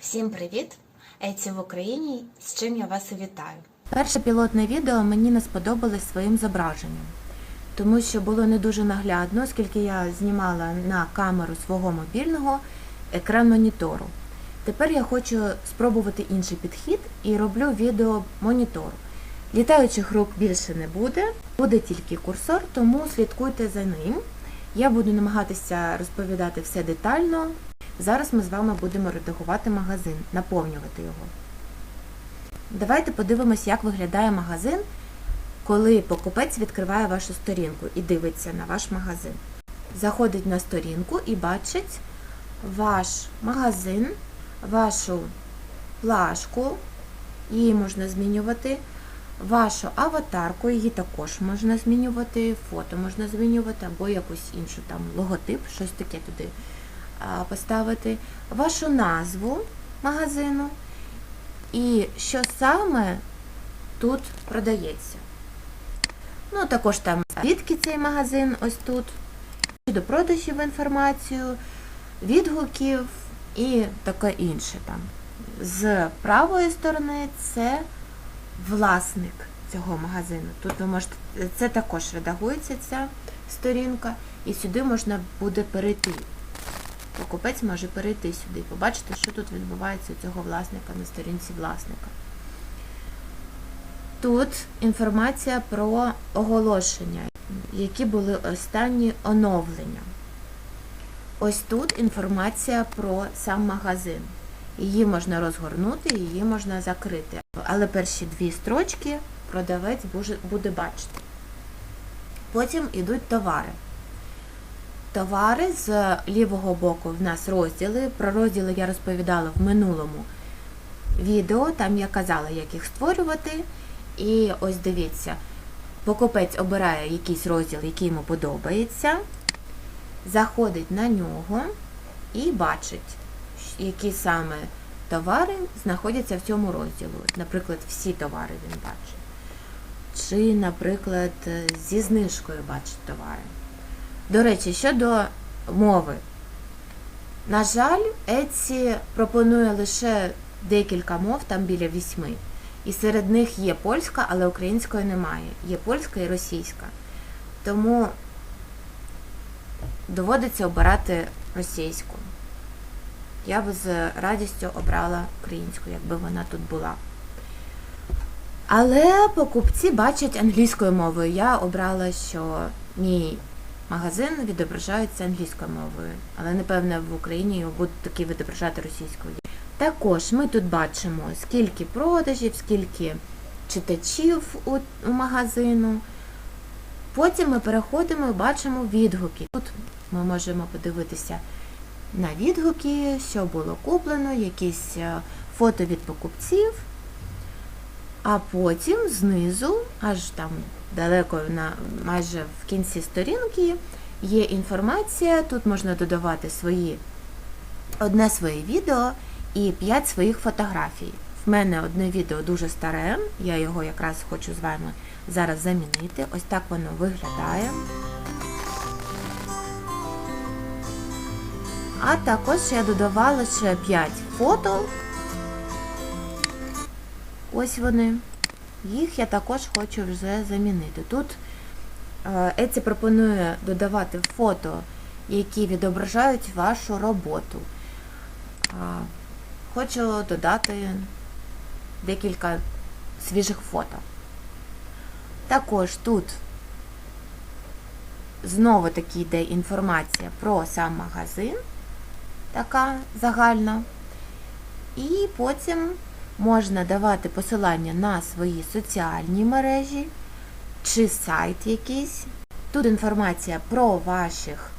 Всім привіт! Еці в Україні, з чим я вас і вітаю. Перше пілотне відео мені не сподобалось своїм зображенням, тому що було не дуже наглядно, оскільки я знімала на камеру свого мобільного екран монітору. Тепер я хочу спробувати інший підхід і роблю відео монітору. Літаючих рук більше не буде, буде тільки курсор, тому слідкуйте за ним. Я буду намагатися розповідати все детально. Зараз ми з вами будемо редагувати магазин, наповнювати його. Давайте подивимось, як виглядає магазин, коли покупець відкриває вашу сторінку і дивиться на ваш магазин. Заходить на сторінку і бачить ваш магазин, вашу плашку, її можна змінювати, вашу аватарку, її також можна змінювати, фото можна змінювати, або якусь іншу там логотип, щось таке туди поставити, вашу назву магазину і що саме тут продається. Ну, також там звідки цей магазин ось тут, до продажів інформацію, відгуків і таке інше там. З правої сторони це власник цього магазину. Тут ви можете, це також редагується ця сторінка, і сюди можна буде перейти. Покупець може перейти сюди і побачити, що тут відбувається у цього власника на сторінці власника. Тут інформація про оголошення, які були останні оновлення. Ось тут інформація про сам магазин. Її можна розгорнути, її можна закрити. Але перші дві строчки продавець буде бачити. Потім йдуть товари. Товари з лівого боку в нас розділи. Про розділи я розповідала в минулому відео, там я казала, як їх створювати. І ось дивіться, покупець обирає якийсь розділ, який йому подобається, заходить на нього і бачить, які саме товари знаходяться в цьому розділі. Наприклад, всі товари він бачить. Чи, наприклад, зі знижкою бачить товари. До речі, щодо мови. На жаль, Etsy пропонує лише декілька мов, там біля вісьми. І серед них є польська, але української немає. Є польська і російська. Тому доводиться обирати російську. Я б з радістю обрала українську, якби вона тут була. Але покупці бачать англійською мовою. Я обрала, що мій магазин відображається англійською мовою, але напевне в Україні його будуть таки відображати російською. Також ми тут бачимо, скільки продажів, скільки читачів у, у магазину. Потім ми переходимо і бачимо відгуки. Тут ми можемо подивитися на відгуки, що було куплено, якісь фото від покупців. А потім знизу, аж там далеко на майже в кінці сторінки, є інформація. Тут можна додавати свої одне своє відео і 5 своїх фотографій. В мене одне відео дуже старе, я його якраз хочу з вами зараз замінити. Ось так воно виглядає. А також я додавала ще 5 фото. Ось вони. Їх я також хочу вже замінити. Тут Еці пропонує додавати фото, які відображають вашу роботу. Хочу додати декілька свіжих фото. Також тут знову таки йде інформація про сам магазин, така загальна. І потім можна давати посилання на свої соціальні мережі чи сайт якийсь. Тут інформація про ваших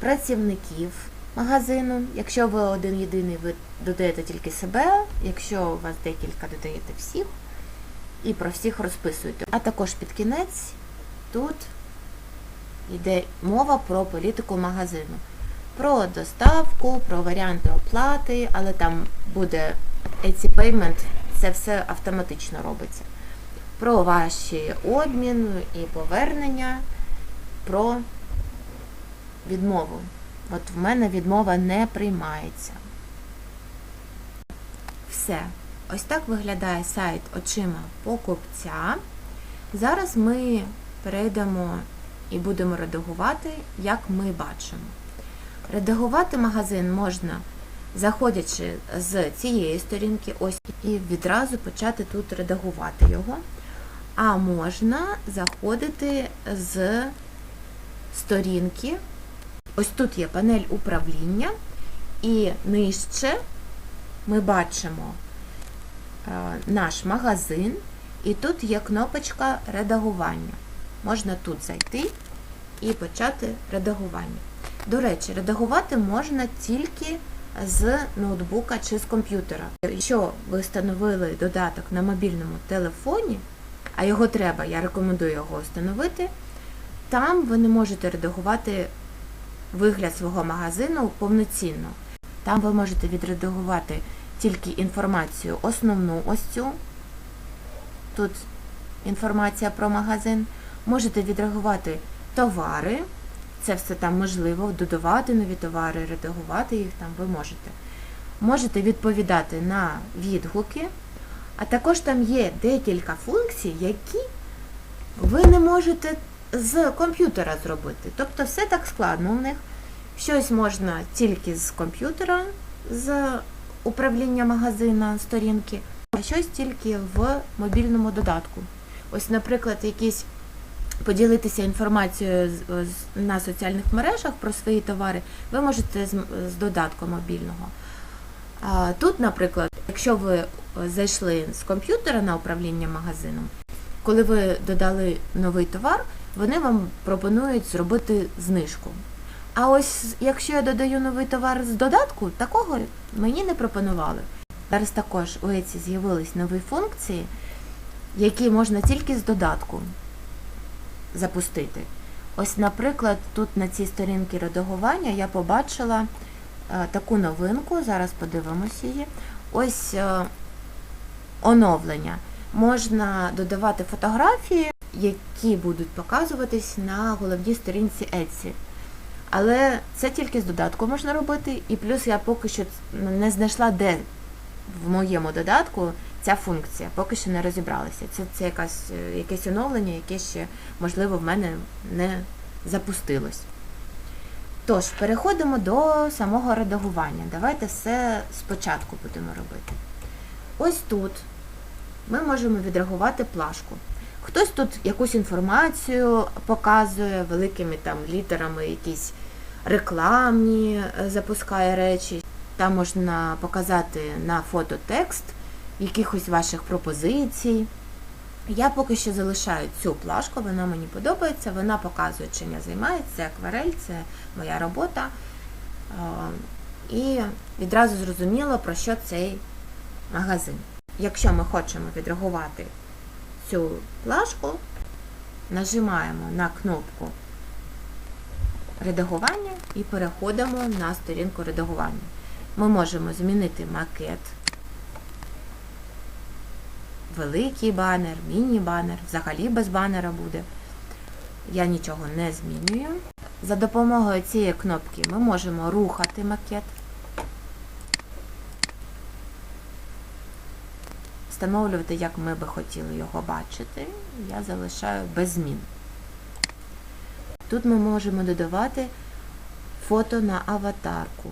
працівників магазину. Якщо ви один єдиний, ви додаєте тільки себе, якщо у вас декілька, додаєте всіх і про всіх розписуєте. А також під кінець тут йде мова про політику магазину. Про доставку, про варіанти оплати, але там буде Etsy Payment, це все автоматично робиться. Про ваші обмін і повернення, про відмову. От в мене відмова не приймається. все. Ось так виглядає сайт очима покупця. Зараз ми перейдемо і будемо редагувати, як ми бачимо. Редагувати магазин можна, заходячи з цієї сторінки, ось і відразу почати тут редагувати його. А можна заходити з сторінки. Ось тут є панель управління, і нижче ми бачимо е, наш магазин, і тут є кнопочка редагування. Можна тут зайти і почати редагування. До речі, редагувати можна тільки з ноутбука чи з комп'ютера. Якщо ви встановили додаток на мобільному телефоні, а його треба, я рекомендую його встановити, там ви не можете редагувати вигляд свого магазину повноцінно. Там ви можете відредагувати тільки інформацію основну ось цю. Тут інформація про магазин. Можете відреагувати товари. Це все там можливо, додавати нові товари, редагувати їх там ви можете. Можете відповідати на відгуки, а також там є декілька функцій, які ви не можете з комп'ютера зробити. Тобто все так складно у них. Щось можна тільки з комп'ютера, з управління магазина, сторінки, а щось тільки в мобільному додатку. Ось, наприклад, якісь поділитися інформацією на соціальних мережах про свої товари, ви можете з, з додатком мобільного. Тут, наприклад, якщо ви е, зайшли з комп'ютера на управління магазином, коли ви додали новий товар, вони вам пропонують зробити знижку. А ось якщо я додаю новий товар з додатку, такого мені не пропонували. Зараз також у Еці з'явились нові функції, які можна тільки з додатку запустити. Ось, наприклад, тут на цій сторінці редагування я побачила е, таку новинку, зараз подивимося її. Ось е, оновлення. Можна додавати фотографії, які будуть показуватись на головній сторінці Etsy. Але це тільки з додатку можна робити, і плюс я поки що не знайшла, де в моєму додатку ця функція. Поки що не розібралася. Це, це якась, е, якесь оновлення, яке ще, можливо, в мене не запустилось. Тож, переходимо до самого редагування. Давайте все спочатку будемо робити. Ось тут ми можемо відреагувати плашку. Хтось тут якусь інформацію показує великими там літерами, якісь рекламні е, запускає речі. Там можна показати на фото текст якихось ваших пропозицій. Я поки що залишаю цю плашку, вона мені подобається, вона показує, чим я займаюся, акварель, це моя робота. Е, І відразу зрозуміло, про що цей магазин. Якщо ми хочемо відреагувати цю плашку, нажимаємо на кнопку редагування і переходимо на сторінку редагування. Ми можемо змінити макет, великий банер, міні-банер, взагалі без банера буде. Я нічого не змінюю. За допомогою цієї кнопки ми можемо рухати макет. Встановлювати, як ми би хотіли його бачити. Я залишаю без змін. Тут ми можемо додавати фото на аватарку.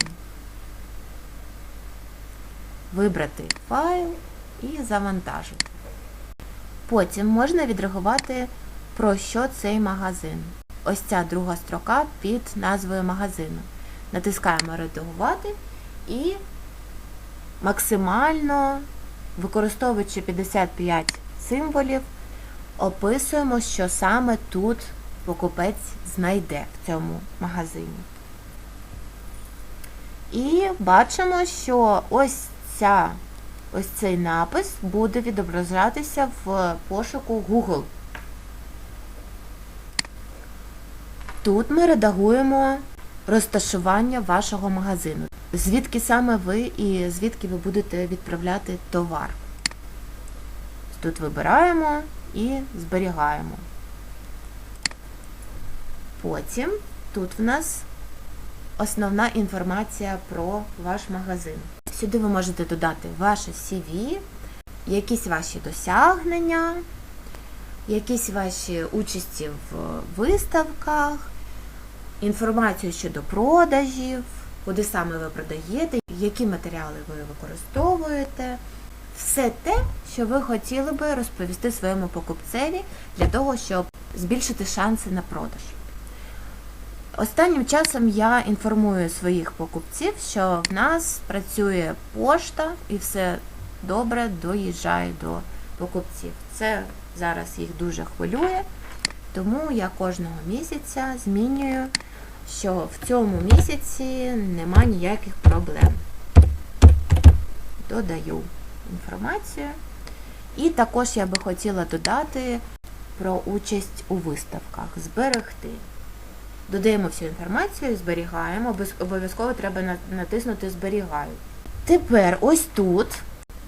Вибрати файл і завантажити. Потім можна відреагувати, про що цей магазин. Ось ця друга строка під назвою магазину. Натискаємо редагувати і максимально, використовуючи 55 символів, описуємо, що саме тут покупець знайде в цьому магазині. І бачимо, що ось ця, ось цей напис буде відображатися в пошуку Google. Тут ми редагуємо розташування вашого магазину. Звідки саме ви і звідки ви будете відправляти товар. Тут вибираємо і зберігаємо. Потім тут в нас основна інформація про ваш магазин. Сюди ви можете додати ваше CV, якісь ваші досягнення, якісь ваші участі в виставках, інформацію щодо продажів, куди саме ви продаєте, які матеріали ви використовуєте. Все те, що ви хотіли би розповісти своєму покупцеві для того, щоб збільшити шанси на продаж. Останнім часом я інформую своїх покупців, що в нас працює пошта і все добре доїжджає до покупців. Це зараз їх дуже хвилює, тому я кожного місяця змінюю, що в цьому місяці нема ніяких проблем. Додаю інформацію. І також я би хотіла додати про участь у виставках, зберегти. Додаємо всю інформацію, зберігаємо. Обов'язково треба натиснути Зберігаю. Тепер ось тут,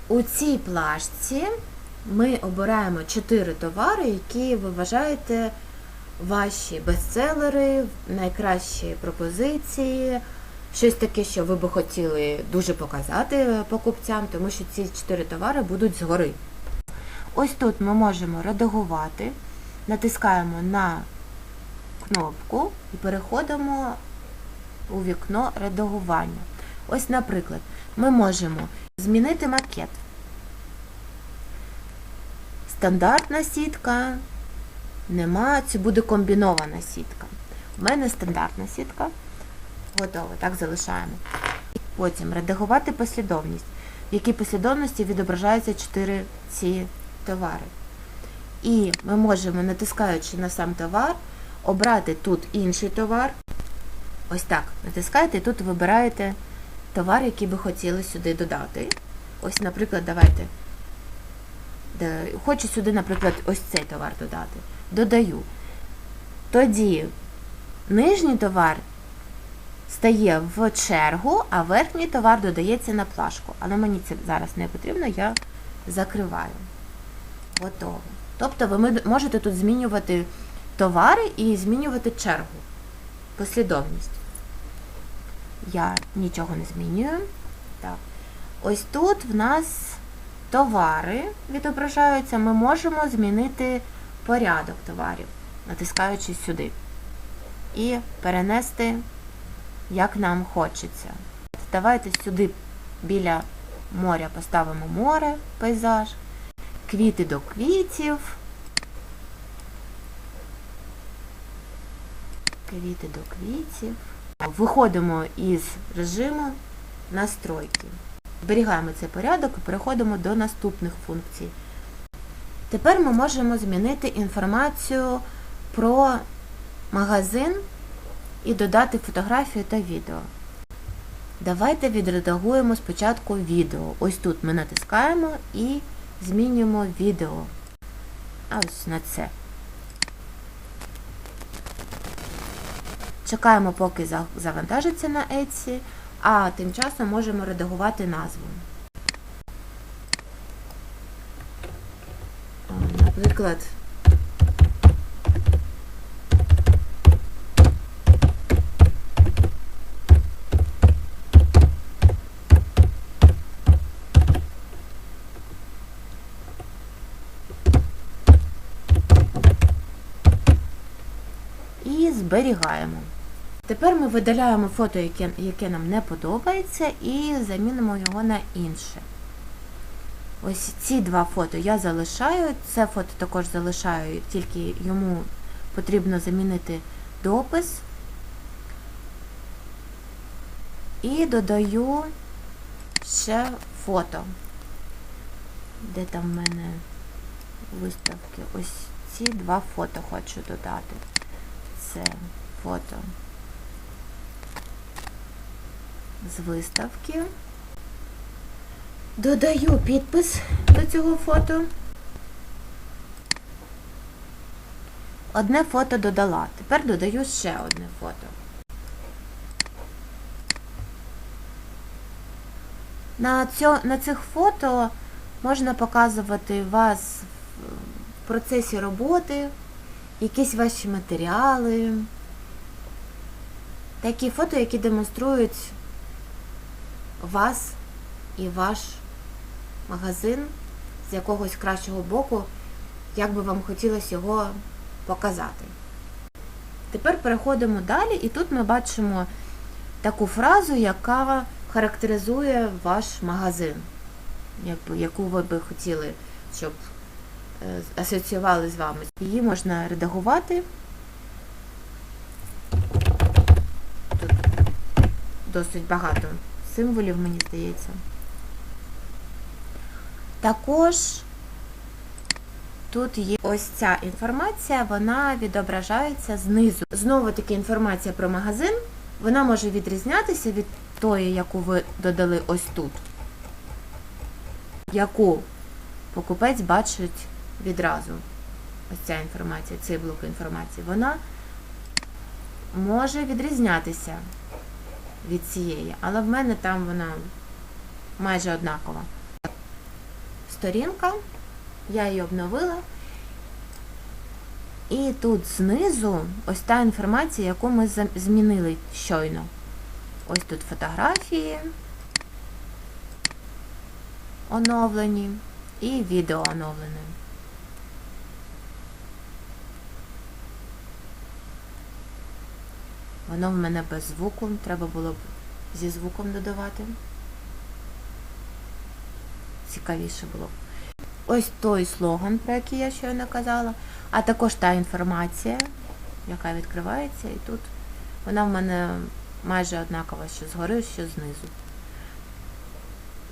у цій плашці, ми обираємо 4 товари, які ви вважаєте ваші бестселери, найкращі пропозиції, щось таке, що ви би хотіли дуже показати покупцям, тому що ці 4 товари будуть згори. Ось тут ми можемо редагувати, натискаємо на кнопку і переходимо у вікно редагування. Ось, наприклад, ми можемо змінити макет. Стандартна сітка, нема, це буде комбінована сітка. У мене стандартна сітка. Готово, так залишаємо. Потім редагувати послідовність, в якій послідовності відображаються чотири ці товари. І ми можемо, натискаючи на сам товар, обрати тут інший товар. Ось так. Натискаєте і тут вибираєте товар, який би хотіли сюди додати. Ось, наприклад, давайте. Хочу сюди, наприклад, ось цей товар додати. Додаю. Тоді нижній товар стає в чергу, а верхній товар додається на плашку. Але мені це зараз не потрібно, я закриваю. Готово. Тобто ви можете тут змінювати товари і змінювати чергу, послідовність. Я нічого не змінюю. Так. Ось тут в нас товари відображаються. Ми можемо змінити порядок товарів, натискаючи сюди. І перенести, як нам хочеться. Давайте сюди біля моря поставимо море, пейзаж, квіти до квітів. Квіти до квітів. Виходимо із режиму настройки. Зберігаємо цей порядок і переходимо до наступних функцій. Тепер ми можемо змінити інформацію про магазин і додати фотографію та відео. Давайте відредагуємо спочатку відео. Ось тут ми натискаємо і змінюємо відео. А ось на це. Чекаємо, поки завантажиться на Etsy, а тим часом можемо редагувати назву. Наприклад, і зберігаємо. Тепер ми видаляємо фото, яке, яке нам не подобається, і замінимо його на інше. Ось ці два фото я залишаю. Це фото також залишаю, тільки йому потрібно замінити допис. І додаю ще фото. Де там в мене виставки? Ось ці два фото хочу додати. Це фото з виставки. Додаю підпис до цього фото. Одне фото додала. Тепер додаю ще одне фото. На, цьо, на цих фото можна показувати вас в процесі роботи, якісь ваші матеріали. Такі фото, які демонструють вас і ваш магазин з якогось кращого боку, як би вам хотілося його показати. Тепер переходимо далі, і тут ми бачимо таку фразу, яка характеризує ваш магазин, яку ви би хотіли, щоб е, асоціювали з вами. Її можна редагувати. Тут досить багато символів, мені здається. Також тут є ось ця інформація, вона відображається знизу. Знову таки інформація про магазин, вона може відрізнятися від тої, яку ви додали ось тут, яку покупець бачить відразу. Ось ця інформація, цей блок інформації, вона може відрізнятися від цієї, але в мене там вона майже однакова. Сторінка, я її обновила. І тут знизу ось та інформація, яку ми змінили щойно. Ось тут фотографії оновлені і відео оновлене. Воно в мене без звуку, треба було б зі звуком додавати. Цікавіше було б. Ось той слоган, про який я щойно казала, а також та інформація, яка відкривається, і тут вона в мене майже однакова, що згори, що знизу.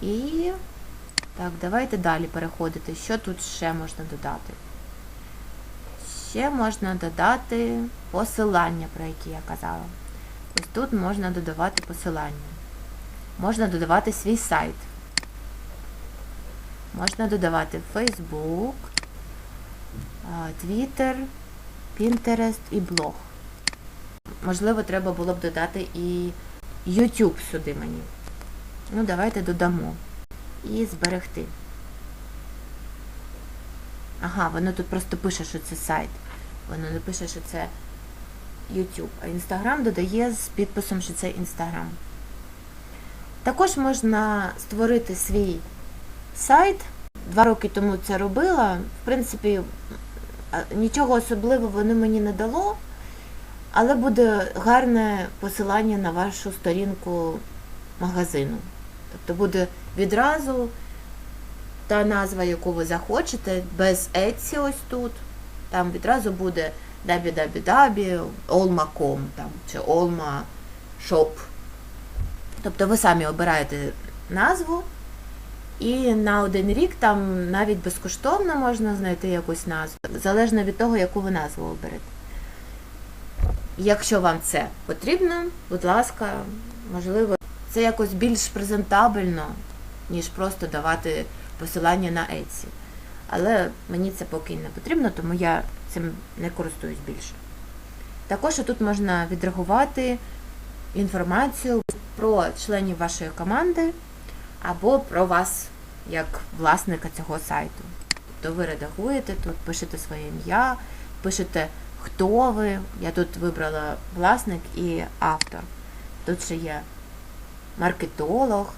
І так, давайте далі переходити. Що тут ще можна додати? Ще можна додати посилання, про які я казала. Ось тут можна додавати посилання. Можна додавати свій сайт. Можна додавати Facebook, Twitter, Pinterest і блог. Можливо, треба було б додати і YouTube сюди мені. Ну, давайте додамо. І зберегти. Ага, воно тут просто пише, що це сайт. Воно не пише, що це YouTube. А Instagram додає з підписом, що це Instagram. Також можна створити свій сайт. Два роки тому це робила. В принципі, нічого особливого воно мені не дало, але буде гарне посилання на вашу сторінку магазину. Тобто буде відразу та назва, яку ви захочете, без Etsy ось тут. Там відразу буде www, olma.com чи olma shop. Тобто ви самі обираєте назву, і на один рік там навіть безкоштовно можна знайти якусь назву, залежно від того, яку ви назву оберете. Якщо вам це потрібно, будь ласка, можливо, це якось більш презентабельно, ніж просто давати посилання на Etsy. Але мені це поки не потрібно, тому я цим не користуюсь більше. Також тут можна відреагувати інформацію про членів вашої команди або про вас як власника цього сайту. Тобто ви редагуєте тут, пишете своє ім'я, пишете, хто ви. Я тут вибрала власник і автор. Тут ще є маркетолог,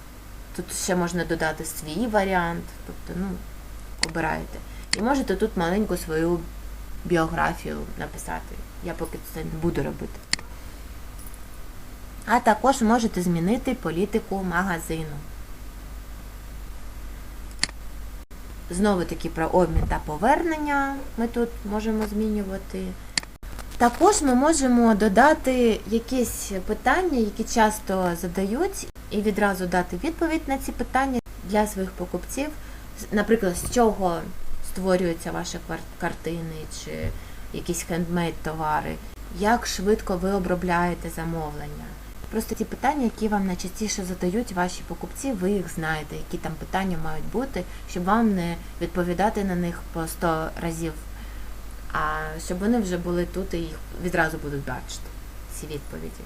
тут ще можна додати свій варіант, тобто, ну, обираєте. І можете тут маленьку свою біографію написати. Я поки це не буду робити. А також можете змінити політику магазину. Знову таки про обмін та повернення ми тут можемо змінювати. Також ми можемо додати якісь питання, які часто задають, і відразу дати відповідь на ці питання для своїх покупців. Наприклад, з чого створюються ваші картини чи якісь хендмейд товари, як швидко ви обробляєте замовлення. Просто ті питання, які вам найчастіше задають ваші покупці, ви їх знаєте, які там питання мають бути, щоб вам не відповідати на них по 100 разів, а щоб вони вже були тут і їх відразу будуть бачити, ці відповіді.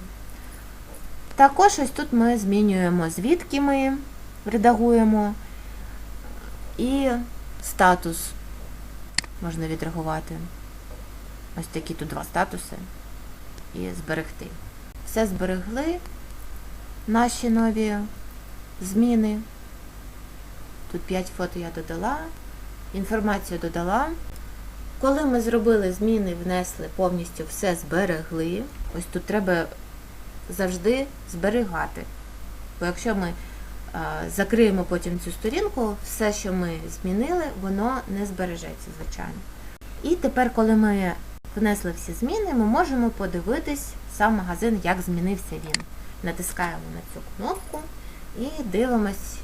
Також ось тут ми змінюємо, звідки ми редагуємо, і статус можна відреагувати. Ось такі тут два статуси. І зберегти. Все зберегли, наші нові зміни. Тут 5 фото я додала, інформацію додала. Коли ми зробили зміни, внесли повністю все зберегли. Ось тут треба завжди зберігати. Бо якщо ми закриємо потім цю сторінку, все, що ми змінили, воно не збережеться, звичайно. І тепер, коли ми внесли всі зміни, ми можемо подивитись сам магазин, як змінився він. Натискаємо на цю кнопку і дивимось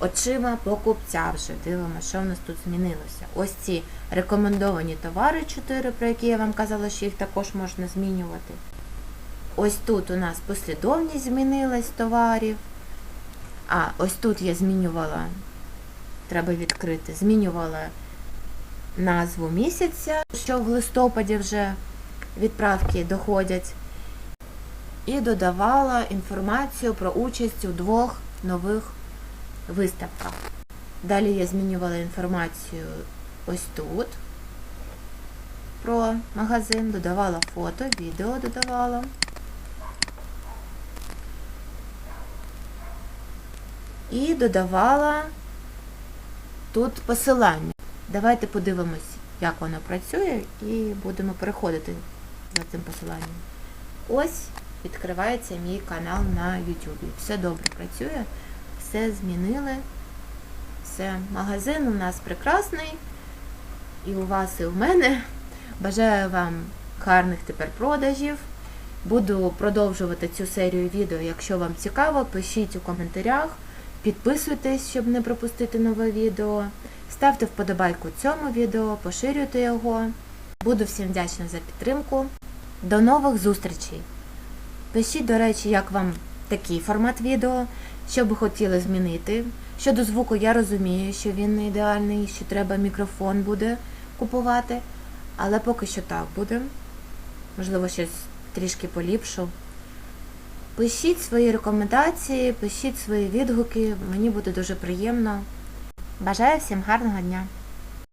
очима покупця вже. Дивимося, що в нас тут змінилося. Ось ці рекомендовані товари 4, про які я вам казала, що їх також можна змінювати. Ось тут у нас послідовність змінилась товарів. А, ось тут я змінювала, треба відкрити, змінювала назву місяця, що в листопаді вже відправки доходять. І додавала інформацію про участь у двох нових виставках. Далі я змінювала інформацію ось тут про магазин, додавала фото, відео додавала. І додавала тут посилання. Давайте подивимось, як воно працює, і будемо переходити за цим посиланням. Ось відкривається мій канал на YouTube. Все добре працює, все змінили. Все, магазин у нас прекрасний. І у вас, і у мене. Бажаю вам гарних тепер продажів. Буду продовжувати цю серію відео. Якщо вам цікаво, пишіть у коментарях, підписуйтесь, щоб не пропустити нове відео. Ставте вподобайку цьому відео, поширюйте його. Буду всім вдячна за підтримку. До нових зустрічей! Пишіть, до речі, як вам такий формат відео, що би хотіли змінити. Щодо звуку, я розумію, що він не ідеальний, що треба мікрофон буде купувати, але поки що так буде. Можливо, щось трішки поліпшу. Пишіть свої рекомендації, пишіть свої відгуки, мені буде дуже приємно. Бажаю всім гарного дня!